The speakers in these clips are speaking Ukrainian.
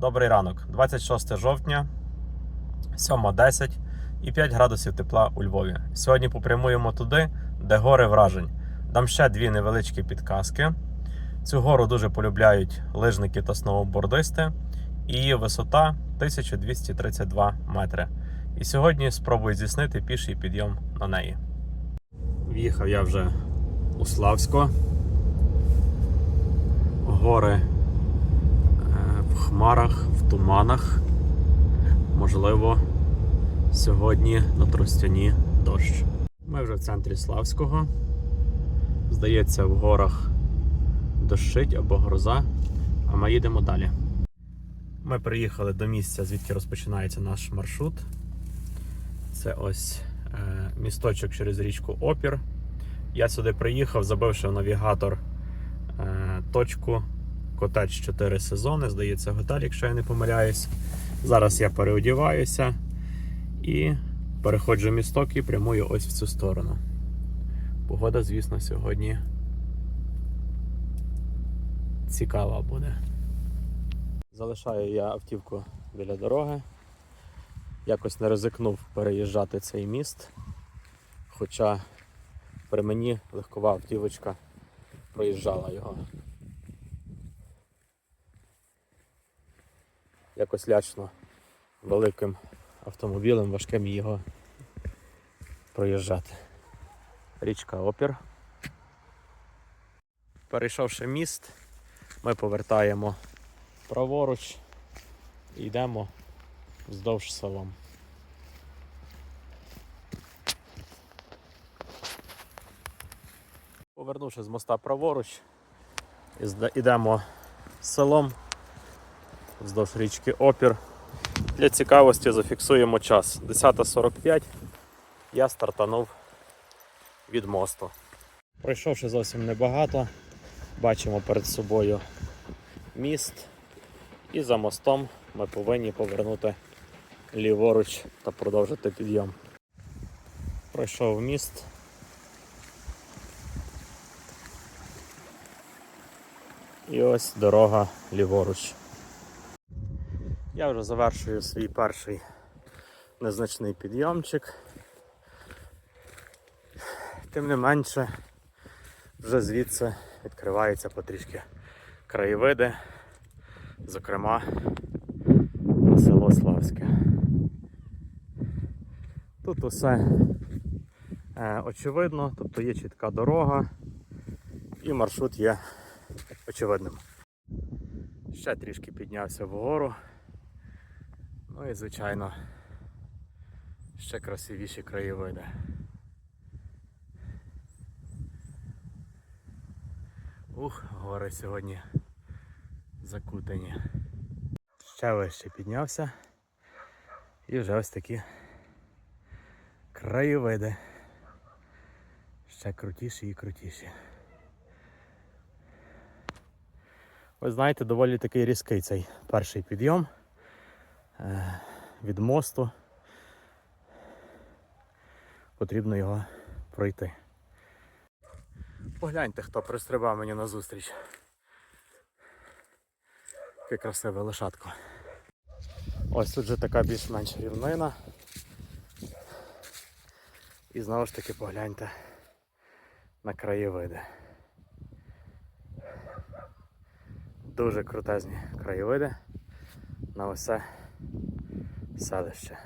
Добрий ранок, 26 жовтня, 7.10 і 5 градусів тепла у Львові. Сьогодні попрямуємо туди, де гори вражень. Дам ще дві невеличкі підказки. Цю гору дуже полюбляють лижники та сноубордисти. Її висота 1232 метри. І сьогодні спробую здійснити піший підйом на неї. В'їхав я вже у Славсько. Гори хмарах, в туманах. Можливо, сьогодні на Тростяні дощ. Ми вже в центрі Славського. Здається, в горах дощить або гроза, а ми їдемо далі. Ми приїхали до місця, звідки розпочинається наш маршрут. Це ось е, місточок через річку Опір. Я сюди приїхав, забивши в навігатор е, точку Котедж 4 сезони. Здається, готель, якщо я не помиляюсь. Зараз я переодіваюся і переходжу місток і прямую ось в цю сторону. Погода, звісно, сьогодні цікава буде. Залишаю я автівку біля дороги. Якось не ризикнув переїжджати цей міст. Хоча при мені легкова автівочка проїжджала його. Якось лячно великим автомобілем важким його проїжджати. Річка Опір. Перейшовши міст, ми повертаємо праворуч і йдемо вздовж селом. Повернувши з моста праворуч, йдемо селом вздовж річки Опір. Для цікавості зафіксуємо час. 10.45 я стартанув від мосту. Пройшовши зовсім небагато, бачимо перед собою міст, і за мостом ми повинні повернути ліворуч та продовжити підйом. Пройшов міст. І ось дорога ліворуч. Я вже завершую свій перший незначний підйомчик. Тим не менше, вже звідси відкриваються потрішки краєвиди, зокрема на село Славське. Тут усе е, очевидно, тобто є чітка дорога і маршрут є очевидним. Ще трішки піднявся вгору. Ну і звичайно ще красивіші краєвиди. Ух, гори сьогодні закутані. Ще вище піднявся. І вже ось такі краєвиди. Ще крутіші і крутіші. Ви знаєте, доволі такий різкий цей перший підйом від мосту. Потрібно його пройти. Погляньте, хто пристрибав мені на зустріч. Яке красиве лошадко. Ось тут же така більш-менш рівнина. І знову ж таки погляньте на краєвиди. Дуже крутезні краєвиди на усе селище.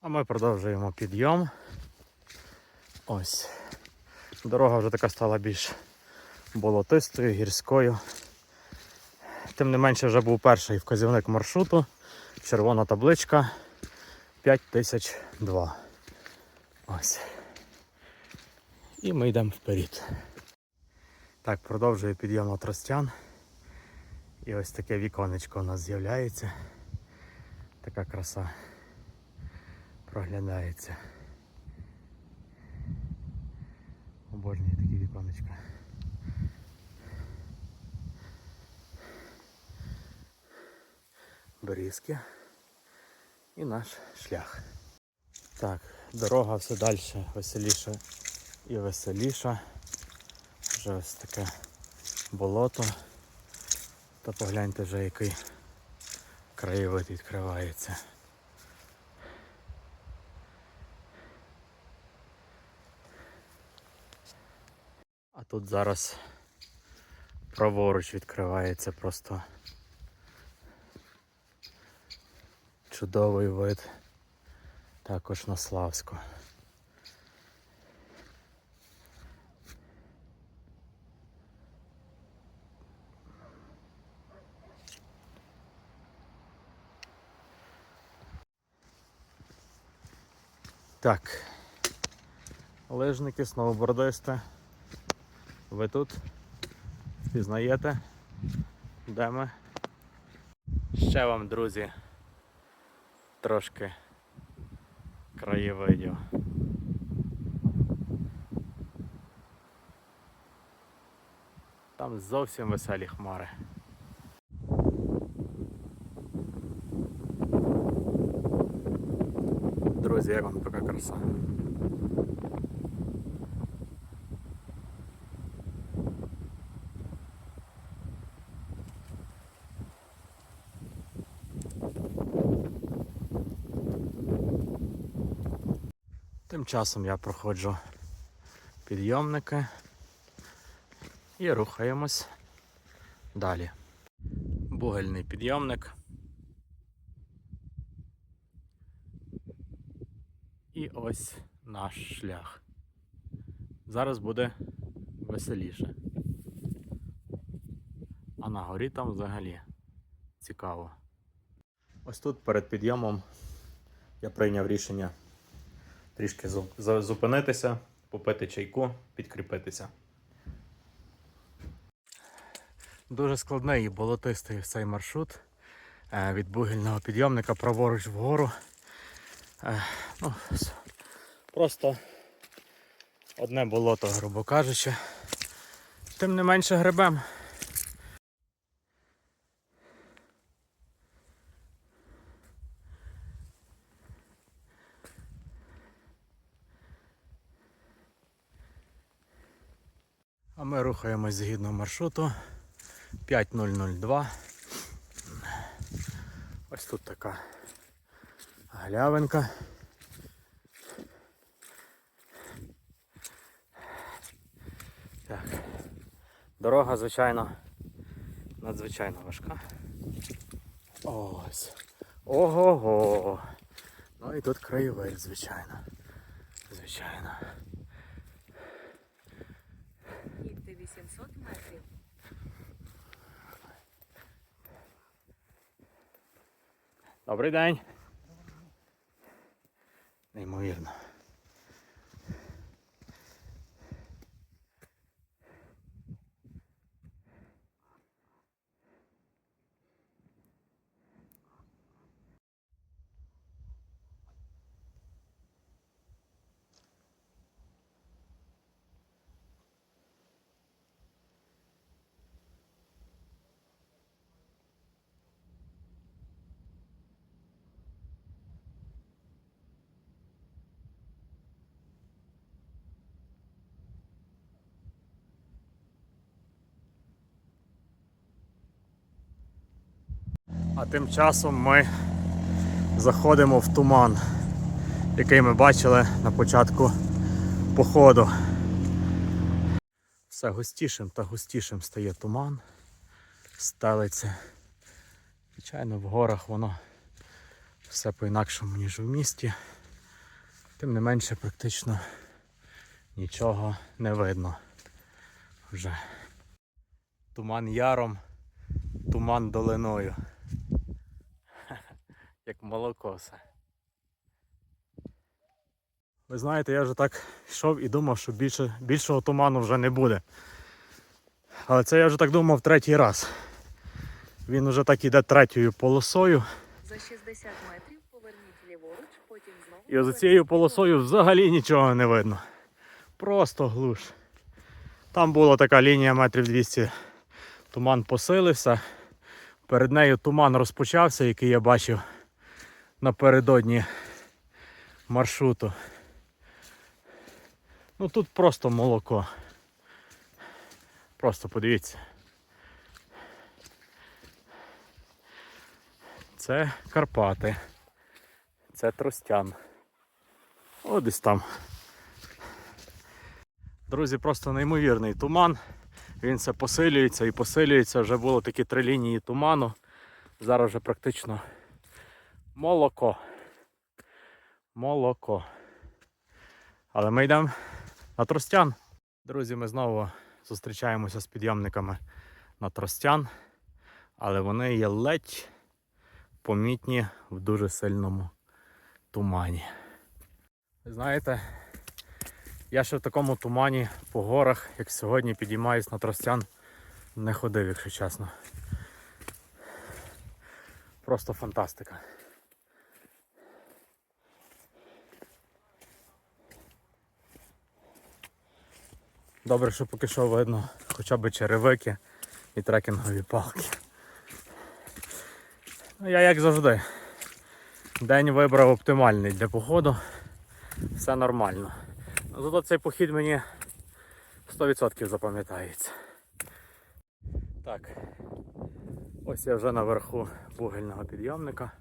А ми продовжуємо підйом. Ось. Дорога вже така стала більш болотистою, гірською. Тим не менше вже був перший вказівник маршруту. Червона табличка 5002. Ось. І ми йдемо вперед. Так, продовжую підйом на Тростян. І ось таке віконечко у нас з'являється. Така краса проглядається. Обожнюю такі віконечка. Берізки і наш шлях. Так, дорога все далі веселіша і веселіша. Вже ось таке болото. Та погляньте вже який краєвид відкривається. А тут зараз праворуч відкривається просто чудовий вид також на Славську. Так. Лижники, сноубордисти. Ви тут впізнаєте, де ми? Ще вам, друзі, трошки краєвидів. Там зовсім веселі хмари. Друзі, як вам краса? Тим часом я проходжу підйомники і рухаємось далі. Бугельний підйомник. І ось наш шлях. Зараз буде веселіше. А на горі там взагалі цікаво. Ось тут перед підйомом я прийняв рішення трішки зупинитися, попити чайку, підкріпитися. Дуже складний і болотистий цей маршрут е, від бугельного підйомника праворуч вгору. Ну, просто одне болото, грубо кажучи. Тим не менше грибем. А ми рухаємось згідно маршруту 5002. Ось тут така галявинка. Так. Дорога, звичайно, надзвичайно важка. Ось. Ого-го. Ну і тут краєвид, звичайно. Звичайно. Їдьте 800 метрів. Добрий день. Неймовірно. А тим часом ми заходимо в туман, який ми бачили на початку походу. Все густішим та густішим стає туман, стелиться. Звичайно, в горах воно все по-інакшому, ніж в місті. Тим не менше практично нічого не видно вже. Туман яром, туман долиною. Як молоко все. Ви знаєте, я вже так йшов і думав, що більше, більшого туману вже не буде. Але це я вже так думав третій раз. Він вже так іде третьою полосою. За 60 метрів поверніть ліворуч, потім знову. І за цією полосою взагалі нічого не видно. Просто глуш. Там була така лінія метрів 200. Туман посилився. Перед нею туман розпочався, який я бачив напередодні маршруту. Ну тут просто молоко. Просто подивіться. Це Карпати. Це Тростян. О, десь там. Друзі, просто неймовірний туман. Він все посилюється і посилюється. Вже було такі три лінії туману. Зараз вже практично молоко. Молоко. Але ми йдемо на Тростян. Друзі, ми знову зустрічаємося з підйомниками на Тростян, але вони є ледь помітні в дуже сильному тумані. Знаєте, я ще в такому тумані по горах, як сьогодні підіймаюсь на Тростян, не ходив, якщо чесно. Просто фантастика. Добре, що поки що видно хоча б черевики і трекінгові палки. Ну, я як завжди. День вибрав оптимальний для походу. Все нормально. Ну, Зато цей похід мені 100% запам'ятається. Так. Ось я вже наверху вугільного підйомника.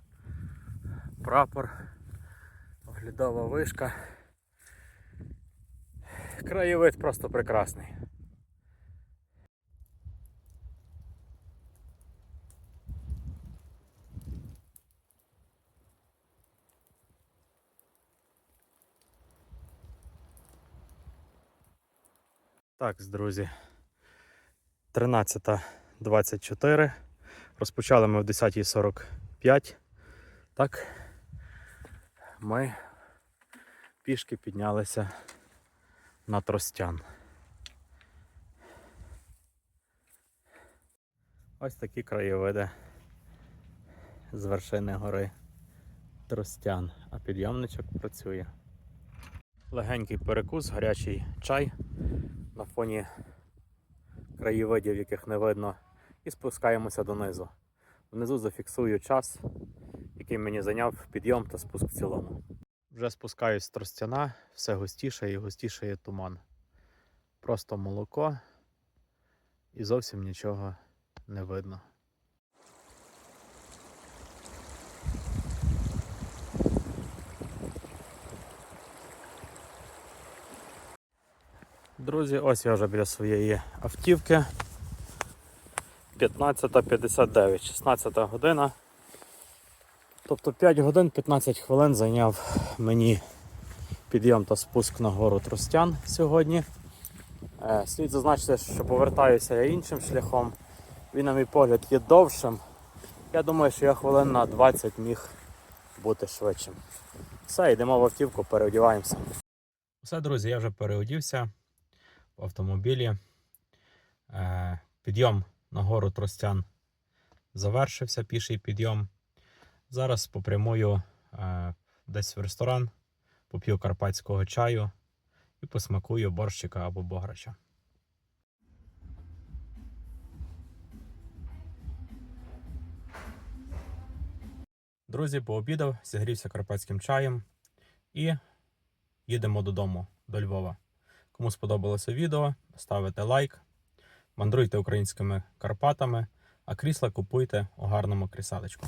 Прапор, оглядова вишка. Краєвид просто прекрасний. Так, друзі. 13.24. Розпочали ми в 10.45. Так. Ми пішки піднялися на Тростян. Ось такі краєвиди з вершини гори Тростян, а підйомничок працює. Легенький перекус, гарячий чай на фоні краєвидів, яких не видно, і спускаємося донизу. Внизу зафіксую час, який мені зайняв підйом та спуск в цілому. Вже спускаюсь з тростяна, все густіше і густіше є туман. Просто молоко і зовсім нічого не видно. Друзі, ось я вже біля своєї автівки. 15.59, 16 година. Тобто 5 годин 15 хвилин зайняв мені підйом та спуск на гору Тростян сьогодні. Е, Слід зазначити, що повертаюся я іншим шляхом. Він, на мій погляд, є довшим. Я думаю, що я хвилин на 20 міг бути швидшим. Все, йдемо в автівку, переодіваємося. Все, друзі, я вже переодівся в автомобілі. Е, Підйом на гору Тростян завершився, піший підйом. Зараз попрямую е, десь в ресторан, поп'ю карпатського чаю і посмакую борщика або бограча. Друзі, пообідав, зігрівся карпатським чаєм і їдемо додому, до Львова. Кому сподобалося відео, ставите лайк, мандруйте українськими Карпатами, а крісла купуйте у гарному кріселечку.